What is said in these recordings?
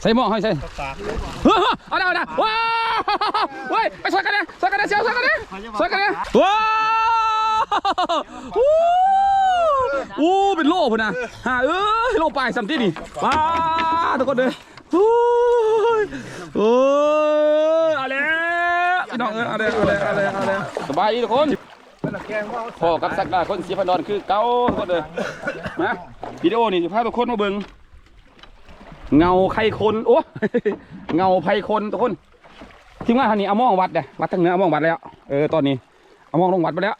ใส่หม้อให้ใส่เฮ้ยเอาได้เอาได้ว้าวเฮ้ยไปช่วยกันเนี่ยช่วยกันเนี่ยเชียวช่วยกันเนี่ยช่วยกันเนี่ยว้าวอู้อู้เป็นโล่พุ่นนะฮะเอ้ยโล่ปลายสัมที่นี่ว้าทุกคนเลยโอ้ยโอ้ยเอาแล้วพี่น้องเอ้ยเอาเลยเอาเลยเอาเลยเอาเลยสบายดีทุกคนพ่อกับสักดาคนเสียพนอนคือเก่าทุกคนเลยนะวิดีโอนี่จะพาทุกคนมาเบิ่ง เงาไข่คนโอ้เงาไผ่คนทุกคนทีมงานทางนี้เอามองวัดเด้วัดทางเหนือเอามองวัดแล้วเออตอนนี้เอามองลงวัดไปแล้ว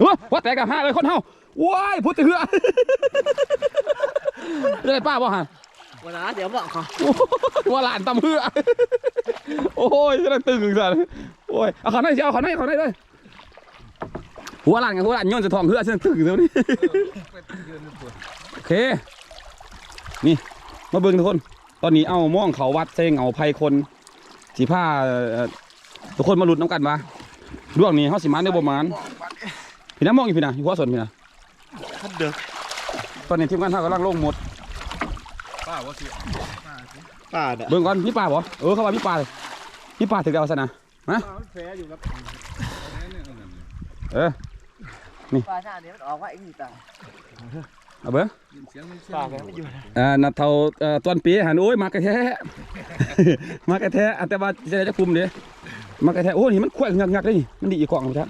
เฮ้ยวัดแตกกับห้าเลยคนเฮาว้ายพุทธเหือเลยป้าบ่ฮะวันนะเดี๋ยวบอกเขาว่าหลานตำเหือโอ้ยกำลังตึงสันโอ้ยเอาเขาหน่อยสิเอาเขาหน่อยเขาหน่อยเลยหัวหลานกับหัวหลานย้อนจะทองเหือเส้นตึงเดี๋ยวนี้โอเคนี่ มาเบิ่งทุกคน ตอนนี้เอาม่องเขาวัดเซงเอาไผ่คนสีผ้าเอ่อทุกคนมาหลุดน้ำกันมาดวงนี้เขาสิมาในประมาณพี่น้ำมองอยู่พี่นะอยู่หัวสนพี่นะท่านเด็กตอนนี้ทีมงานเขากำลังลงหมดป้าเนี่ยเบิ่งก่อนพี่ป่าบ่เออเขาว่าพี่ป่าเลยพี่ป่าถึงเดาวสนะแฝอยู่กับเออปลาชาเนี่ยมันออกว่าไอ้นี่ตา เอาเบิ่งป้าแกไม่อยู่อ่านัดเท่าเอ่อต้นปีหันโอ้ยมากระแทะ มากระแทะอันแต่ว่าจะได้จะคุมเด้มากระแทะโอ้นี่มันขวงักงักๆเลยนี่มันดีอีกกล่องครับ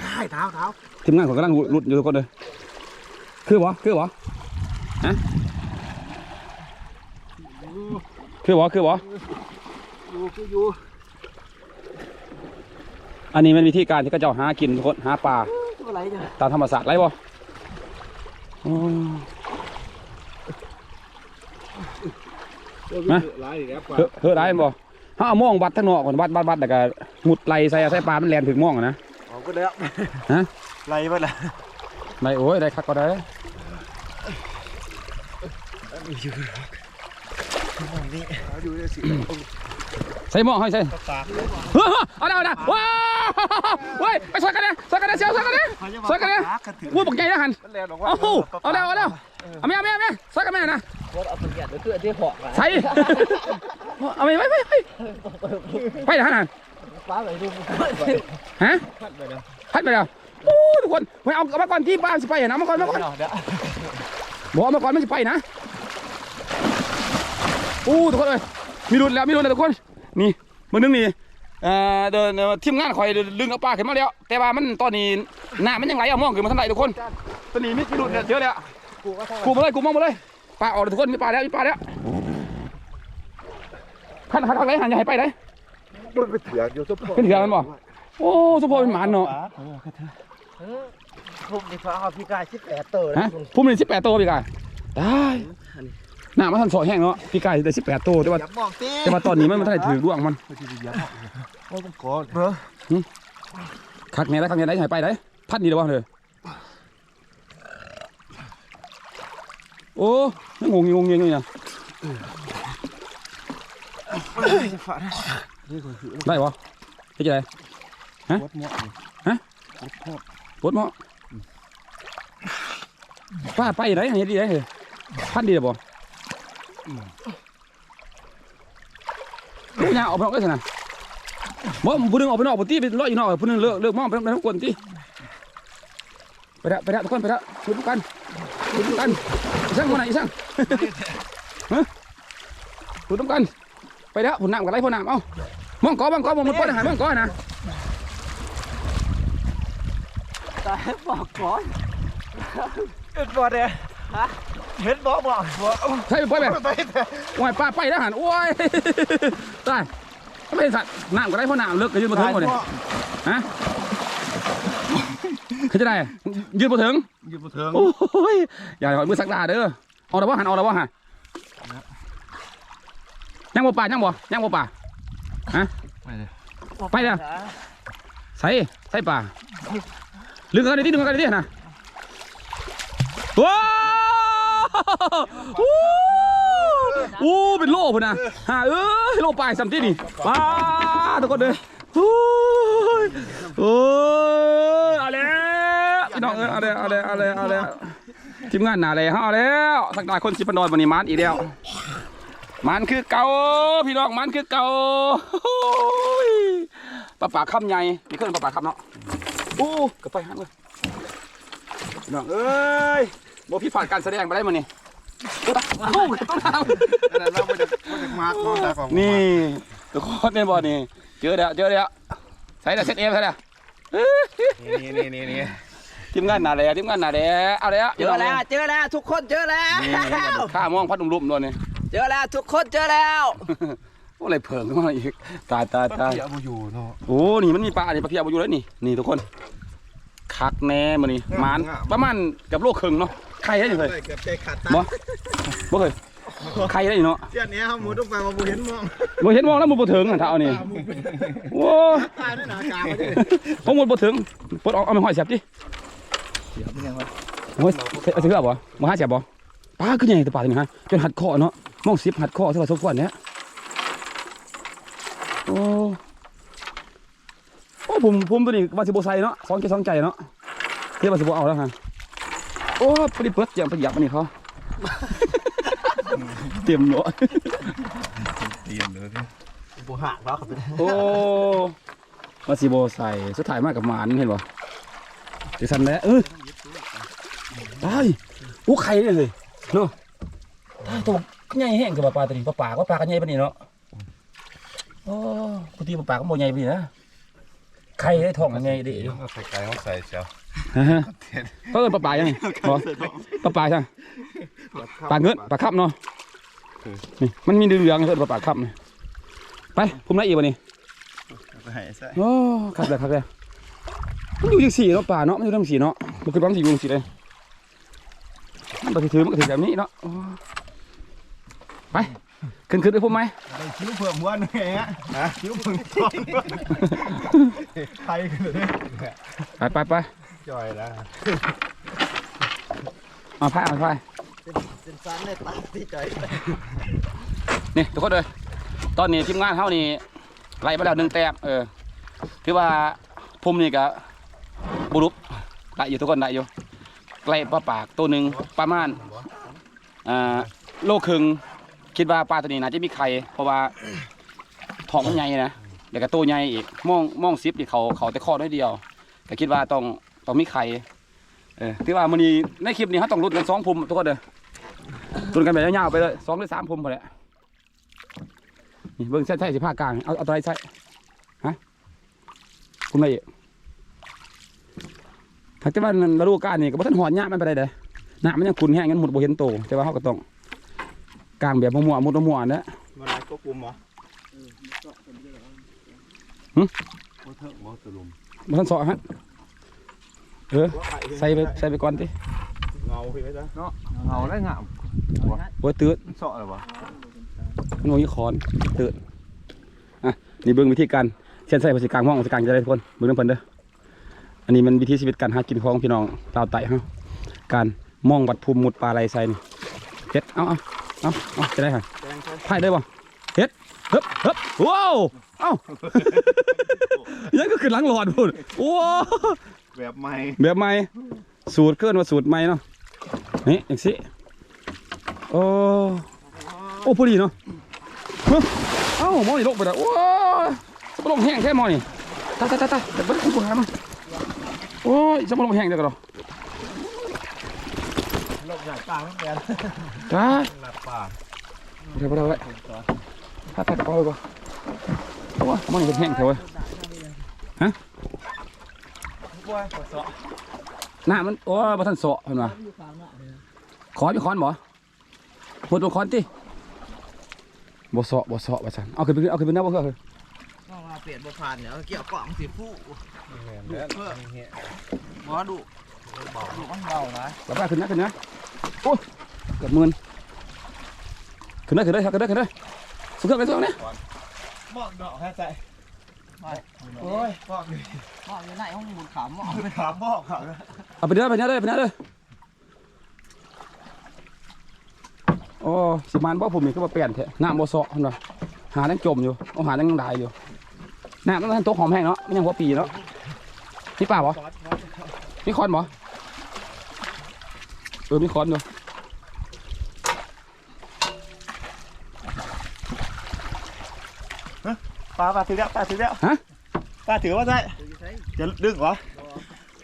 ใช่เท้าเท้าทีมงานของกำลังหลุดอยู่ทุกคนเลยคือบ่คือบ่ฮะคือบ่คือบ่อยู่คืออยู่ อันนี้มันวิธีการที่เขาเจ้าหากินทุกคนหาปลาตัวอะไรเนี่ยตามธรรมศาสตร์ไรบ่อ๋อมาหลายอีกแล้วป้าเฮ้อเฮ้อได้แม่นบ่เฮาเอาม่องวัดทั้งนอกก่อนวัดวัดวัดแล้วก็หมุดไหลใส่ใส่ปลา มันแล่นถึงม่องอะนะออกก็แล้วฮะไรบ้างล่ะได้โอ้ยได้คักก็ได้อยู่นี่อยู่ในสิใส่หม้อให้ใส่ปากเฮ้ยเอาได้เอาได้ว้าว เฮ้ยไปช่วยกันเนี่ยช่วยกันเนี่ยเชียวช่วยกันเนี่ยช่วยกันเนี่ยวู้บักใหญ่นะหันมันแลนออกว่าเอาหูเอาแล้วเอาแล้วเอาไม่เอาไม่เอาไม่ช่วยกันแม่นะว่าเอาเป็นแก่เดี๋ยวคือที่หอกอะใส่เอาไปไปไปไปไปนะหันปลาไหลดูฮะพัดไปแล้วพัดไปแล้วโอ้ทุกคนไปเอามาก่อนที่บ้านสิไปนะมาก่อนมาก่อนเดี๋ยวบอกเอามาก่อนไม่สิไปนะโอ้ทุกคนเลยมีรุ่นแล้วมีรุ่นแล้วทุกคนนี่มือนึงนี่ เอ่อเดินเอ่อทีมงานคอยดึงเอาปลาขึ้นมาแล้ว แต่ว่ามันตอนนี้น้ำมันยังไหลเอามองขึ้นมาทางไหนทุกคนตอนนี้มีรุ่นเยอะแล้วกูก็เท่ากูมาเลยกูมองมาเลยปลาออกเลยทุกคนมีปลาแล้วมีปลาแล้วขันขันขันไหนหันอย่าให้ไปไหนมันไปเถื่อนอยู่ทุปเป็นเถื่อนมันบ่โอ้สุพอเป็นหมานเนาะผมนี่ฟ้าเขาพี่กายชิบแปดเตอร์ฮะพุ่มนี่สิบแปดตัวพี่กายได้ หน้ามันทันสอยแห้งเนาะพี่กายได้สิบแปดตัวแต่ว่าอย่ามองตีแต่ว่าตอนนี้มันมันทันได้ถือร่วงมันโอ้ต้องกอดเบ้อคักแน่ได้คักแน่ได้อย่าให้ไปได้พัดนี่เดี๋ยวว่าเลยโอ้ยังงงงงงงอยู่เนี่ยได้ปะพี่จะได้วดหมดปวดหมอป้าไปไหนเห็นดีไหนเหรอพันดีหรือบ่ ลูกยาออกไปนอกได้สินะบ่ผู้หนึงออกไปนอกบ่ตีไปรออยู่นอกผู้หนึงเลิกเลิกมองไปไปทั้งคนตีไปละไปละทุกคนไปละชุดกันชุดกันอีสั่งมาไหนอีสั่งฮะชุดกันไปละผุนน้ำกันไรผุนน้ำเอ้ามองกอมองกอมองมันป้อนอาหารมองกอนะตายบอกก่อนเอ็ดบอดเนี่ยฮะ เห็นบอกบอกบอกใช่ไปไปไปไปโอ้ยป้าไปแล้วหันโอ้ยตายทำไมสัตว์น้ำก็ได้เพราะน้ำเลิกก็ยืนมาถึงหมดเลยฮะเขาจะได้ยืนมาถึงยืนบนเทิงโอ้ยอย่าหอยมือสักดาเด้อเอาแต่ว่าหันเอาแต่ว่าหันยังบ่ป่ายังบ่ยังบ่ป่าไปเลยไปเลยใส่ใส่ป่าลึกกันดิดึงกันดินะว้าว อู้อู้เป็นโล่พุ่นนะฮะเอ้ยโล่ปลายสัมที่นี่ป้าทุกคนเลยโอ้ยโอ้ยเอาแล้วพี่น้องเออเอาเลยเอาเลยเอาเลยเอาเลยทีมงานหนาเลยเอาแล้วสักดาคนสิพนอนวันนี้มันอีกแล้วมันคือเก่าพี่น้องมันคือเก่าโอ้ยปลาปลาคำใหญ่นี่ขึ้นปลาปลาคำเนาะโอ้กระไปหันเลยพี่น้องเอ้ย บ่พี่ผ่านการแสดงไปได้มานี่โอ้ยต้องทำนั่นเราไม่ได้ไม่ได้มาร์กมองตาของนี่ทุกคนเป็นบอลนี่เจอแล้วเจอแล้วใส่แล้วเซตเอฟใส่แล้วนี่นี่นี่นี่ทีมงานหนาแล้วทีมงานหนาแล้วเอาแล้วเจอแล้วเจอแล้วทุกคนเจอแล้วข้ามองพัดลุ่มๆด้วยนี่เจอแล้วทุกคนเจอแล้วอะไรเผิงขึ้นมาอีกตายตายตายเสียบอยู่เนาะโอ้นี่มันมีปลาอันนี้ปลาเพียบอยู่แล้วนี่นี่ทุกคน คักแน่มานี่หมานประมาณเกับโลครึ่งเนาะใครได้ยังเคยเกือบใจขาดตาบ่บ่เคยใครได้อยู่เนาะเจ้านี้ครับหมูต้องไปมาบูเห็นมองบ่เห็นมองแล้วมันบ่ถึงอะถ้าเอานี่โอ้ตายด้วยหนากาไม่ได้ผมหมดบ่ถึงปลดออกเอาไปห้อยเสียบดิเสียบเป็นยังไงโอ้ยเอาสิครับบ่มาหาเสียบบ่ปลาคือใหญ่แต่ปลาตัวนี้ฮะจนหัดคอเนาะมองสิบหัดคอเท่ากับสมควรเนี่ยโอ้โอ้ ผมผมตัวนี้ว่าสิบ่ใส่เนาะสองใจสองใจเนาะเทียบว่าสิบ่เอาแล้วฮะโอ้ปริเปิดอย่างประหยัดมันนี่เขาเตรียมเนาะเตรียมเลยบูหักแล้วครับโอ้ว่าสิบ่ใส่สุดท้ายมากับหมานเห็นบ่จะสั่นแล้วเออตายโอ้ไข่เลยเนาะตายตัวใหญ่แห้งกับปลาตัวนี้ปลาปากว่าปลากันใหญ่ปานนี้เนาะโอ้ปกติปลาปากก็บ่ใหญ่ปานนี้นะ ไข่ได้ท้องกันใหญ่ดิอยู่ใส่ไก่เขาใส่เชียวฮะฮะเพิ่นปลาปลายังไงบ่ปลาปลาใช่ปลาเงินปลาคับเนาะนี่มันมีเหลืองๆเพิ่นปลาปลาคับนี่ไปผมได้อีกบ่นี่ใส่ใส่โอ้ครับเลยครับเลยมันอยู่จังสี่เนาะป่าเนาะมันอยู่จังสี่เนาะมันคือบ้านสี่อยู่จังสี่เลยมันก็สิถือมันก็ถือแบบนี้เนาะโอ้ไป ขึ้นขึ้นด้วยผมไหมคิ้วเพิ่มวันไงฮะนะคิ้วเพิ่มต้นใครกันเลยไปไปไปจอยแล้วเอาพายเอาพายเป็นซันในตาที่จอยนี่ทุกคนเลยตอนนี้ทีมงานเฮานี่ไล่ไปแล้วหนึ่งแต้มเออถือว่าภูมินี่ก็บุรุษได้อยู่ทุกคนได้อยู่ไล่ปลาปากตัวหนึ่งประมาณอ่าโลครึ่ง คิดว่าปลาตัวนี้น่าจะมีไข่เพราะว่าท้องมันใหญ่นะเดี๋ยวก็ตัวใหญ่อีกมองมองซิปนี่เขาเขาแต่ข้อน้อยเดียวก็คิดว่าต้องต้องมีไข่เออถือว่ามันนี้ในคลิปนี้เขาต้องรุดกันสองภูมิทุกคนเด้อรุดกันแบบยาวๆไปเลยสองหรือสามภูมิพอแหละนี่เบิ่งใช่ใช่สิผ้ากลางเอาเอาตัวไหนใช่ฮะคุณไม่ถ้าจะว่าฤดูกาลนี่ก็บ่ทันหอดหญ้ามันไปได้เด้อหน้ามันยังขุ่นแห้งงั้นหมดบ่เห็นโตแต่ว่าเฮาก็ต้อง กลางแบบมั่วๆมุดมั่วๆนะมันอะไรก็กุมเหรอหึโอ้เถอะโอ้ตะลุมบ่ทันเสาะฮะเออใส่ไปใส่ไปก่อนติเงาพี่ไหมจ๊ะเนาะเงาได้งามโอ้ยตื่นเสาะเลยวะมันบ่มีขอนตื่นอะนี่เบิ่งวิธีการเส้นใส่ภาษีกลางห้องภาษีกลางจะได้ทุกคนเบิ่งนำเพิ่นเด้ออันนี้มันวิธีชีวิตการหากินของพี่น้องชาวไต่เฮาการมองวัดภูมิหมุดปลาไหลใส่นี่เฮ็ดเอาเอา เอาเอาจะได้ค่ะแดงใช่พายได้บ่เฮ็ดเฮึบเฮึบว้าวเอ้ายังก็ขึ้นหลังหลอดพุ่นโอ้แบบใหม่แบบใหม่สูตรเกินว่าสูตรใหม่เนาะนี่อย่างสิโอ้โอ้พอดีเนาะเฮ้ยเอ้าหมอนี่ลงไปแล้วโอ้จะมาลงแห้งแค่หมอนี่ตายตายตายตายเดี๋ยวไปคุ้มหามันโอ้ยจะมาลงแห้งเดี๋ยวกันเหรอ ลบปลาไม่แปลนตาหลับปลาเดี๋ยวไปเดี๋ยวไปถ้าถ้ากป๋าไปก่อนโอ้ยมอนี่เป็นแห้งแถวเว้ยบัวเสาะหน้ามันโอ้ยบ่ทันเสาะเห็นป่ะขอนอยู่ขอนบ่หมดตัวขอนติบ่เสาะบ่เสาะว่จันเอาขึ้นไปเอาขึ้นไปหน้าบ่เฮือคือต้องมาเปลี่ยนบัวผ่านเนี่ยเกี่ยวกล่องสีผู้เพื่อหมอดุดุมันเบานะกลับไปขึ้นนะขึ้นนะ โอ้ยเกือบหมื่นขึ้นได้ขึ้นได้ครับขึ้นได้ขึ้นได้สุดเครื่องเลยสุดเครื่องเนี่ยบอกดอกแค่ใจโอ้ยบอกดิมองอยู่ไหนห้องหมุนขามมองไปถามบอกเขาเอาไปเด้อไปเด้อไปเด้อไปเด้อโอ้สิมานบ่ผมนี่คือว่าเปลี่ยนแท้น้ำบ่เสาะเห็นป่ะหายังจมอยู่เอาหายังได้อยู่น้ำมันทันตกหอมแห้งเนาะไมันยังหัวปีเนาะนี่ป่าบ่นี่คอนบ่ เออมีคอนอยู่ปลาปลาถือแล้วปลาถือแล้วฮะ ปลาถือว่าได้ถือใช้จะดึงเหรอ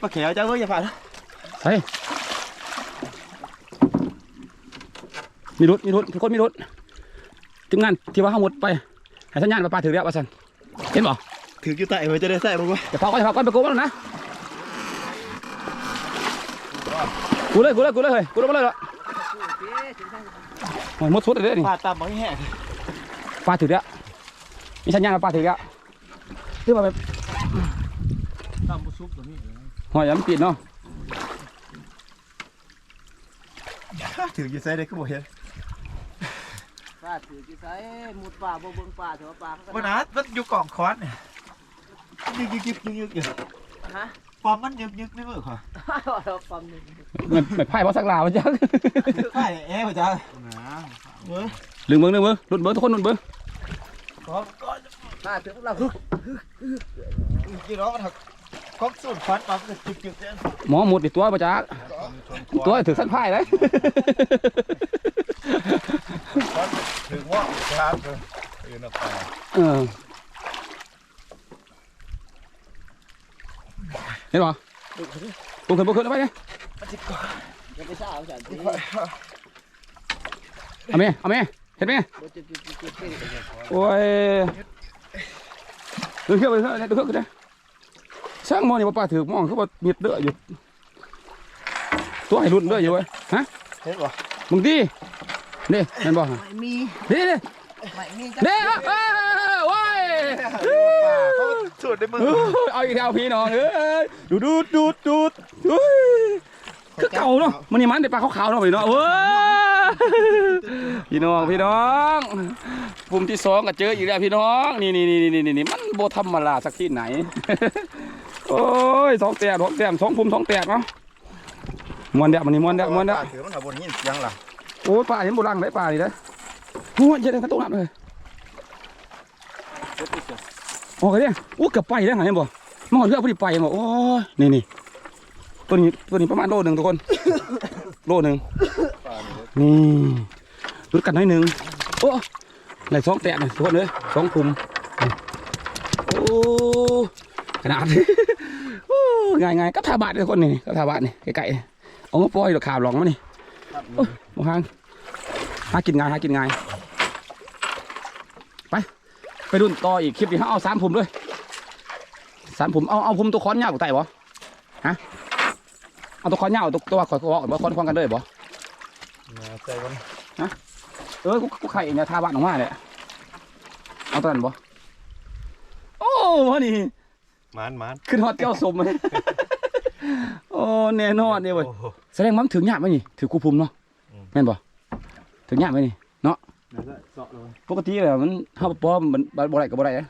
ปลาแขวจ้าเว้ยอย่าผ่านนะใส่มีรุดมีรุดทุกคนมีรุดทีมงานที่ว่าห้าหมดไปให้สัญญาณมาปลาถือแล้วว่าสันเห็นบ่ถืออยู่ใต้มันจะได้ใส่ลงวะอย่าเผาก่อนอย่าเผาก่อนไปกูมาแล้วนะ กูเลยกูเลยกูเลยเฮ้ยกูเลยมาเลยละโอเคถือใช้โอ้ยหมดสุดเลยนี่ปลาตามมันแห้งปลาถือแล้วมีสัญญาณมาปลาถือแล้วเรียกว่าแบบตามบุซุปตัวนี้หอยยำปิดเนาะถืออยู่ใส่ได้ก็บ่เห็นปลาถือที่ใช้มุดป่าบ่เบิ่งป่าถือว่าป่าเขาวันก็นั้นมันอยู่กล่องคอนเนี่ยยึกยึกยึกยึกยึกอยู่ฮะ ความมันยึกยึกในมือค่ะเราความหนึ่งไม่ไม่ไพ่เพราะสักลาวจ้ะใช่เอ๊ะพ่อจ้าเว้ยลืมเบิ้งลืมเบิ้งหลุดเบิ้งทุกคนหลุดเบิ้งขอก่อนปลาถือเราฮึกกี่ร้องมันถักก๊อกสูตรควันปั๊บก็จึกจึกเนี่ยหมอหมดอีกตัวประจักตัวถือสั้นไพ่เลยถึงว่าครับยืนออกไปเออเห็นป่ะปุ๊บขึ้นปุ๊บขึ้นเอาไปเนี่ยอย่าไปซ่าเอาฉันที่เอาไหมเอาไหมเห็นไหมบ่จะจุดจุดจุดที่โอ้ยดึงเครื่องไปเถอะดึงเครื่องขึ้นเลยช่างมองนี่ว่าป้าถือมองเขาว่ามีดเลือดอยู่ตัวให้รุ่นเลือดอยู่เว้ยฮะเห็นป่ะมึงดีนี่เห็นบ่ฮะไม่มีนี่นี่ไม่มีนี่เอาเอาเอาโอ้ยเขา สูตรในมือเอ้ยเอาอีกแล้วพี่น้องเอ้ยดูดูดดูดดูดคือเก่าเนาะมันนี่มันได้ปลาขาวๆเนาะพี่น้องเว้ยพี่น้องพี่น้องปุ่มที่สองก็เจออีกแล้วพี่น้องนี่นี่นี่นี่นี่นี่มันโบธรรมดาสักที่ไหนโอ้ยสองแต้มสองแต้มสองปุ่มสองแต้มเนาะมวนเดียวมันนี่มวนเดียวมวนเดียวถือมันเอาบนหินเสียงล่ะโอ้ยปลาเห็นโบราณได้ปลาดิเด้อโอ้ยเย็นกันตกน้ำเลย โอ้ยเนี่ยโอ้เกือบไปแล้วเห็นบ่มันก่อนเรือพอดีไปบ่โอ้ยนี่นี่ตัวนี้ตัวนี้ประมาณโลหนึ่งทุกคน โลหนึ่งนี่รุดกันหน่อยหนึ่งโอ้ไหนสองแตะนี่ทุกคนเลยสองคุมโอ้ขนาดโอ้ง่ายๆก็ทาบาททุกคนนี่ก็ทาบาทนี่ไก่ๆเอามาปล่อยดอกขาบหลองมานี่โอ้ยหมอหางหากินง่ายหากินง่ายไป ไปรุ่นต่ออีกคลิปนี้เขาเอาสามผมด้วยสามผมเอาเอาผมตัวค้อนยาวกว่าไต่บ่ฮะเอาตัวค้อนยาวตัวตัวขอขอบ่ค้อนค้อนกันเลยบ่ใจกันเออกูกูไข่เนี่ยทาบ้านออกมาเลยเอาตัวนั้นบ่โอ้โหนี่มันมันขึ้นฮอดเจ้าสมเลยโอ้แน่นอนเนี่ยเว้ยแสดงว่ามันถึงยาไหมนี่ถือกูภูมิเนาะแม่นบ่ถึงยาไหมนี่เนั่น แหละเจาะเลยปกติแล้วมันเฮาป้อมมันบ่ได้ก็บ่ได้นะ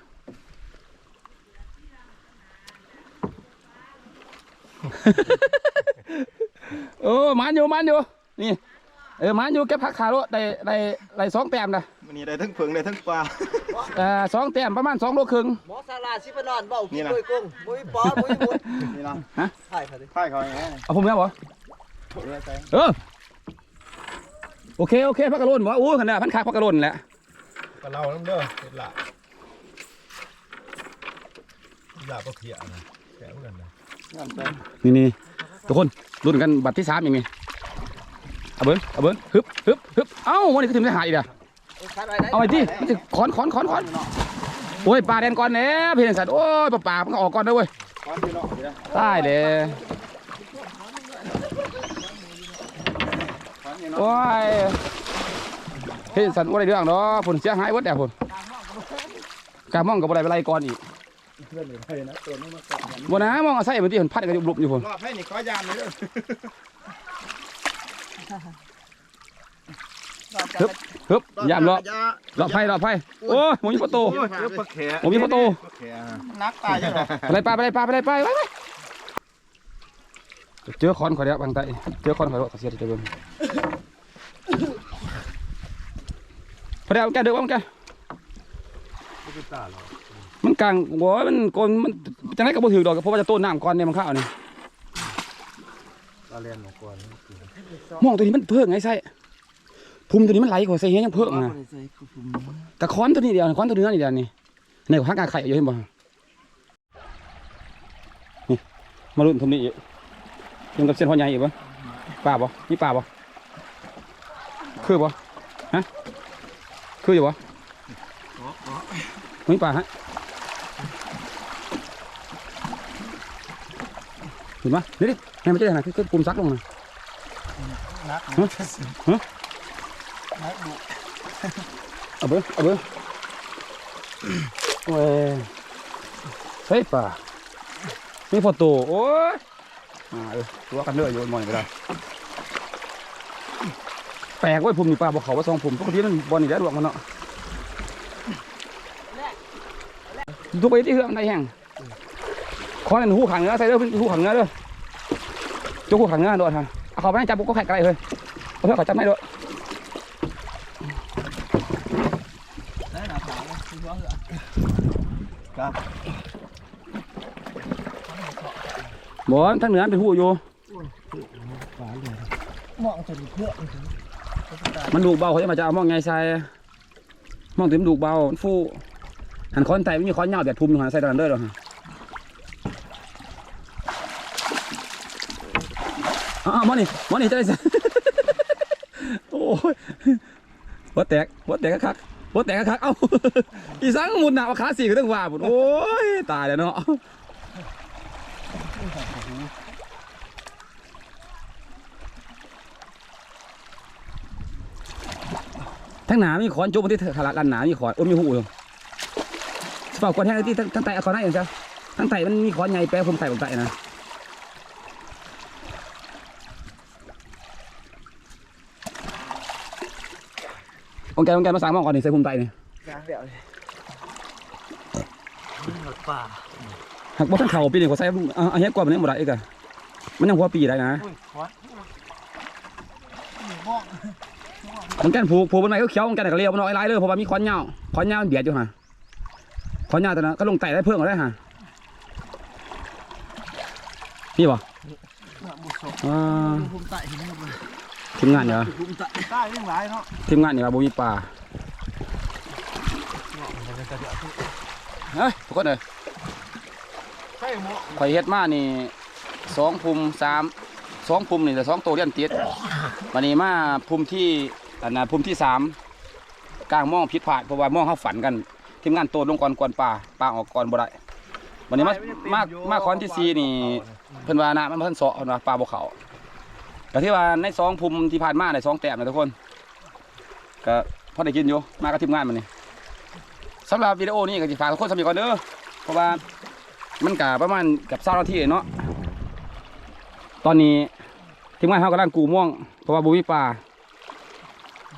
เออมันอยู่มันอยู่นี่เออมันอยู่เก็บผักขาโลได้ได้ได้สองแต้มนะมันนี่ได้ทั้งเพิงได้ทั้งปลาเอ่อสองแต้มประมาณสองโลครึ่งหมอสาราสิพนอนเบ้านี่พี่นะกุ้ยกุ้งมุ้ยปอมุ้ยมุดนี่นะใช่ค่ะดิค่ายเขาอย่างนี้เอาผมแล้วบ่เออ โอเคโอเคพักกระโลนบ่โอ้ขนาดพันคาพักกระโลนแหละก็เล่าน้ำเด้อเป็นละละก็เขียนะแข็งกันนะนี่นี่ทุกคนรุ่นกันบัตรที่สามอย่างนี้เอาเบิ้งเอาเบิ้งฮึบฮึบฮึบเอ้าวันนี้ก็ถึงได้หายอีกอะคัดไว้ได้เอาไปที่มันจะขอนขอนขอนขอนโอ้ยปลาแดนก่อนแหน่เพียงสัตว์โอ้ยปลาปลามันก็ออกก่อนนะเว้ยก้อนที่เนาะเดี๋ยวตายเลย โอ้ยเพียงสัตว์ว่าได้เรื่องเนาะผลเสียหายวัดแด่ผลกามองกับอะไรไปไล่ก่อนอีกเพื่อนอยู่ไทยนะตัวนี้มาก่อนบนนะมองเอาใส่เหมือนที่เห็นพัดกันอยู่หลบอยู่ผลรอบให้นี่ขอยามเลยเด้อฮึบยามรอบรอบไพ่รอบไพ่โอ้ยหมูมีประตูโอ้ยเดี๋ยวปลาแขหมูมีประตูปลาแขนักตายจังหรอไปเลยปลาไปเลยปลาไปเลยปลาไปไปเจอคอนขอเดียวบางไตเจอคอนขอเดียวขอเสียจะเบิ่ง พอเดียวแกเดือดว่ามันแกไม่เป็นตาหรอมันกลางโว้ยมันโกนมันจะได้กระบอกถือดอกเพราะว่าจะต้นน้ำก่อนเนี่ยมันเข้าเนี่ยตปลาเลียนหมกวนมองตัวนี้มันเพิ่งไงไส้ภูมิตัวนี้มันไหลกว่าไส้เฮียยังเพิ่งนะกระค้อนตัวนี้เดียวค้อนตัวนี้นี่เดียวนี่ในข้างกาไข่อยู่เห็นบ่นี่มาลุ้นภูมินี้อีกยังกับเส้นพ่อใหญ่อีกบ่ป่าบ่นี่ป่าบ่คือบ่ฮะ คืออยู่บ่มีป่าฮะเห็นปะเดี๋ยวดิให้มันเจ๊หน่อยคือปุ่มซักลงนะนักฮะฮะนักดุเอาเบิ้งเอาเบิ้งโอ้ยเฮ้ยป่ามีโฟโต้โอ้ยอ่าเออตัวกันเลื่อยโยนมอยไปแล้วแปลกเว้ยผมนี่ปลาบอกเขาว่าซองผมปกติมันบอลนี่แหล้วดวงมันเนาะดูไปที่เฮือมันได้แห้งขอนั่นหูขังเนื้อใส่เด้อหูขังเนื้อเด้อจกหูขังเนื้อโดดฮะเอาเขาไปให้จับบุกก็แขกไกลเลยเอาเพื่อเขาจับไม่โดดได้หนาขาวเลยคือว่าเหรอครับบอทั้งเหนือเป็นหูอยู่ปลาเลยมองจนเพื่อน มันดูกเบาเขาจะมาจะเอามองไงใส่มองถึงดูกเบามันฟูหันค้อนไตไม่มีค้อนยาวแบบภูมิอยู่หันใส่ตะลันเด้อหรอฮะอ้าวมอนี่มอนี่จะได้สิโอ้ยหัวแตกหัวแตกคักๆหัวแตกคักเอ้าอีสังมุนหนาวขาสี่ก็ต้องว่าบุญโอ้ยตายแล้วเนาะ ทั้งหนามีขอนจุบที่ขลัดลันหนามีขอนโอ้ยมีหูอยู่สปาขอนแห้งที่ทั้งทั้งไตเอาขอนได้ยังจ้ะทั้งไตมันมีขอนใหญ่แปรผมไตผมไตนะองแกองแกมาสั่งมองก่อนนี่ใส่ผมไตนี่กลางเดี๋ยวเลยหมดป่าหากบ่ทั้งเข่าปีนี่ก็ใส่อ่าอันนี้กว่ามันยังบ่ได้อีกอะมันยังหัวปีได้นะอุ้ยควัน มันแกนผูกผูกบนไหนก็เขียวมันแกนก็เลียวมันน้อยไรเลยเพราะว่ามีขอนยาวขอนยาวมันเบียดอยู่ฮะขอนยาวแต่นั้นก็ลงไต่ได้เพิ่มก็ได้ฮะนี่ปะหนาบุษบอ่าทีมงานเนี่ยภูมิใจใต้ยิ่งหลายเนาะทีมงานเนี่ยว่าบ่มีป่าเฮ้ยทุกคนเลยใช่หมอข่อยเฮ็ดมานี่สองภูมิสามสองภูมินี่แต่สองตัวเลี้ยนติดวันนี้มาภูมิที่ อันน่ะภูมิที่สามกลางมองผิดพลาดเพราะว่ามองเขาฝันกันทีมงานโตลงก่อนก่อนป่าป่าออกก่อนบ่ได้วันนี้มามามาคอนที่ซีนี่เพิ่นว่านะมันบ่ทันเสาะเพิ่นว่าป่าบ่เขาก็ที่ว่าในสองภูมิที่ผ่านมาในสองแต้มนะทุกคนก็พอได้กินอยู่มากับทีมงานมันนี่สำหรับวิดีโอนี้ก็สิฝากทุกคนสำหรับก่อนเด้อเพราะว่ามันก็ประมาณกับ20นาทีเนาะตอนนี้ทีมงานเฮากำลังกูม่วงเพราะว่าบ่มีปลา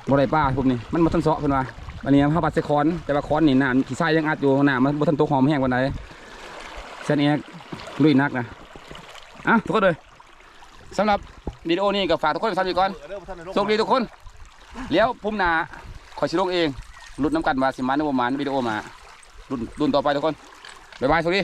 บ่ได้ปลาพวกนี้มันบ่ทันเสาะเพิ่นว่าอันนี้ข้าวผัดใส่คอนแต่ว่าคอนนี่หน้ำขี้ทรายยังอัดอยู่หน้ำมันบทันตัวหอมแห้งกว่าไหนเส้นเอกลุยนักนะอะทุกคนเลยสำหรับวิดีโอนี้ก็ฝากทุกคนทำอีกก่อนโชคดีทุกคนเลี้ยวพุ่มหนาคอยชิลงเองรุ่นน้ำกันวาสิมาหรือบ่มานวิดีโอมารุ่นรุ่นต่อไปทุกคนบ๊ายบายสวัสดี